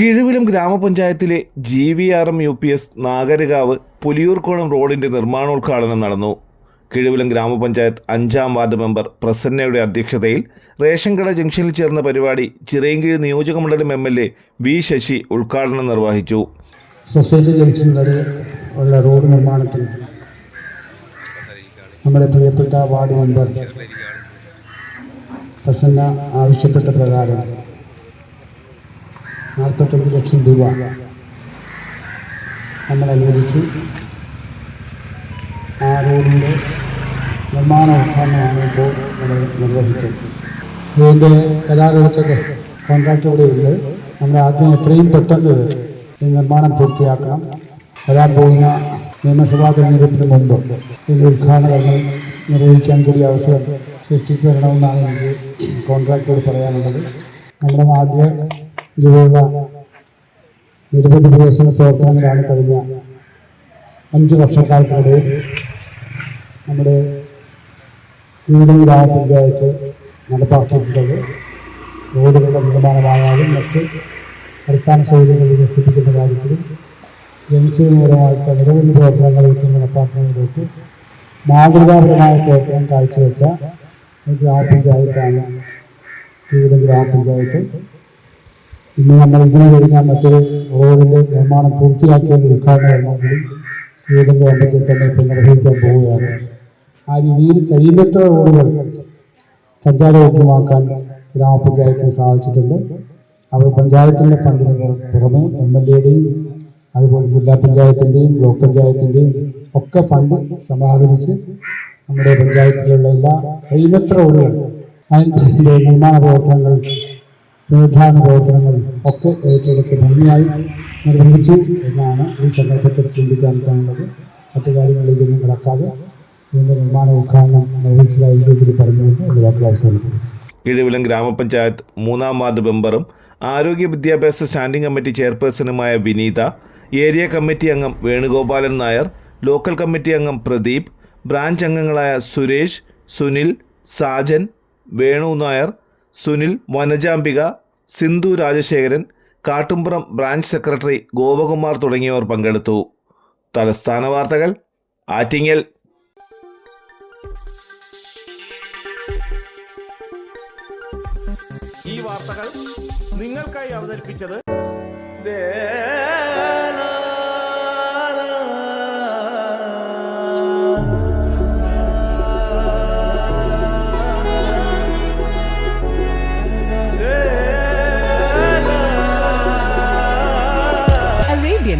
കിഴുവിലം ഗ്രാമപഞ്ചായത്തിലെ G V R M U P S Nagarakavu Puliyoorkonam റോഡിന്റെ നിർമ്മാണോദ്ഘാടനം നടന്നു. കിഴുവിലം ഗ്രാമപഞ്ചായത്ത് അഞ്ചാം വാർഡ് മെമ്പർ പ്രസന്നയുടെ അധ്യക്ഷതയിൽ റേഷൻ കട ജംഗ്ഷനിൽ ചേർന്ന പരിപാടി ചിറയൻകീഴ് നിയോജകമണ്ഡലം M L A V Sasi ഉദ്ഘാടനം നിർവഹിച്ചു. സൊസൈറ്റി ജംഗ്ഷൻ വരെ ഉള്ള റോഡ് നിർമ്മാണത്തിന് നമ്മുടെ പ്രിയപ്പെട്ട വാർഡ് മെമ്പർ പ്രസന്ന ആവശ്യപ്പെട്ട പ്രകാരം നാൽപ്പത്തഞ്ച് ലക്ഷം രൂപ നമ്മൾ അനുവദിച്ചു. ആ റോഡിന്റെ നിർമ്മാണ ഉദ്ഘാടനമാണ് ഇപ്പോൾ നമ്മൾ നിർവഹിച്ചത്. ഇതിന്റെ കരാറെടുത്തൊക്കെ കോൺട്രാക്റ്റോടെ ഉണ്ട് നമ്മൾ ആദ്യം എത്രയും പെട്ടെന്ന് ഈ നിർമ്മാണം പൂർത്തിയാക്കണം. വരാൻ പോകുന്ന നിയമസഭാ തെരഞ്ഞെടുപ്പിന് മുമ്പ് ഇതിന്റെ ഉദ്ഘാടന നിർവഹിക്കാൻ കൂടി അവസരം സൃഷ്ടിച്ചു തരണമെന്നാണ് എനിക്ക് കോൺട്രാക്ടറോട് പറയാനുള്ളത്. നമ്മുടെ നാട്ടിലെ ഇതുപോലുള്ള നിരവധി വികസന പ്രവർത്തനങ്ങളാണ് കഴിഞ്ഞ അഞ്ച് വർഷക്കാലത്തിനിടയിൽ നമ്മുടെ കീഴം ഗ്രാമപഞ്ചായത്ത് നടപ്പാക്കിയിട്ടുള്ളത്. റോഡുകളുടെ നിർമ്മാണമായാലും മറ്റ് അടിസ്ഥാന സൗകര്യങ്ങൾ വികസിപ്പിക്കുന്ന കാര്യത്തിലും ജനക്ഷേമപരമായിട്ടുള്ള നിരവധി പ്രവർത്തനങ്ങൾ ഏറ്റവും നടപ്പാക്കുന്നതിലേക്ക് മാതൃകാപരമായ പ്രവർത്തനം കാഴ്ചവെച്ച ഗ്രാമപഞ്ചായത്താണ് കീഴം ഗ്രാമപഞ്ചായത്ത്. ഇന്ന് നമ്മൾ ഇതിനു കഴിഞ്ഞ മറ്റൊരു റോഡിന്റെ നിർമ്മാണം പൂർത്തിയാക്കിയതിന്റെ ഉദ്ഘാടന കർമ്മം കീഴം ഗ്രാമപഞ്ചായത്ത് തന്നെ ഇപ്പോൾ നിർവഹിക്കാൻ പോവുകയാണ്. ആ രീതിയിൽ കഴിയുന്നത്ര റോഡുകൾ സഞ്ചാരയോഗ്യമാക്കാൻ ഗ്രാമപഞ്ചായത്തിന് സാധിച്ചിട്ടുണ്ട്. അവർ പഞ്ചായത്തിന്റെ ഫണ്ടിന് പുറ- പുറമെ എം എൽ എയുടെയും അതുപോലെ ജില്ലാ പഞ്ചായത്തിന്റെയും ബ്ലോക്ക് പഞ്ചായത്തിന്റെയും ഒക്കെ ഫണ്ട് സമാഹരിച്ച് നമ്മുടെ പഞ്ചായത്തിലുള്ള എല്ലാ കഴിയുന്നത്ര റോഡുകൾ അതിന്റെ നിർമ്മാണ പ്രവർത്തനങ്ങൾ പുനരുദ്ധാരണ പ്രവർത്തനങ്ങൾ ഒക്കെ ഏറ്റെടുത്ത് ഭംഗിയായി നിർവഹിച്ചു എന്നാണ് ഈ സന്ദർഭത്തിൽ ചൂണ്ടിക്കാണിക്കാനുള്ളത്. മറ്റു കാര്യങ്ങളിലേക്ക് ഒന്നും കിടക്കാതെ ഇതിന്റെ നിർമ്മാണ ഉദ്ഘാടനം നിർവഹിച്ചതായിരിക്കും കൂടി പറഞ്ഞുകൊണ്ട് എന്റെ വാക്കുകൾ അവസാനിക്കുന്നു കിഴുവിലം ഗ്രാമപഞ്ചായത്ത് മൂന്നാം വാർഡ് മെമ്പറും ആരോഗ്യ വിദ്യാഭ്യാസ സ്റ്റാൻഡിംഗ് കമ്മിറ്റി ചെയർപേഴ്സണുമായ വിനീത ഏരിയ കമ്മിറ്റി അംഗം വേണുഗോപാലൻ നായർ ലോക്കൽ കമ്മിറ്റി അംഗം പ്രദീപ് ബ്രാഞ്ച് അംഗങ്ങളായ സുരേഷ് സുനിൽ സാജൻ വേണു നായർ സുനിൽ വനജാംബിക സിന്ധു രാജശേഖരൻ കാട്ടുംപുറം ബ്രാഞ്ച് സെക്രട്ടറി ഗോപകുമാർ തുടങ്ങിയവർ പങ്കെടുത്തു. തലസ്ഥാന വാർത്തകൾ ആറ്റിങ്ങൽ. ഈ വാർത്തകൾ നിങ്ങൾക്കായി അവതരിപ്പിച്ചത് Arabian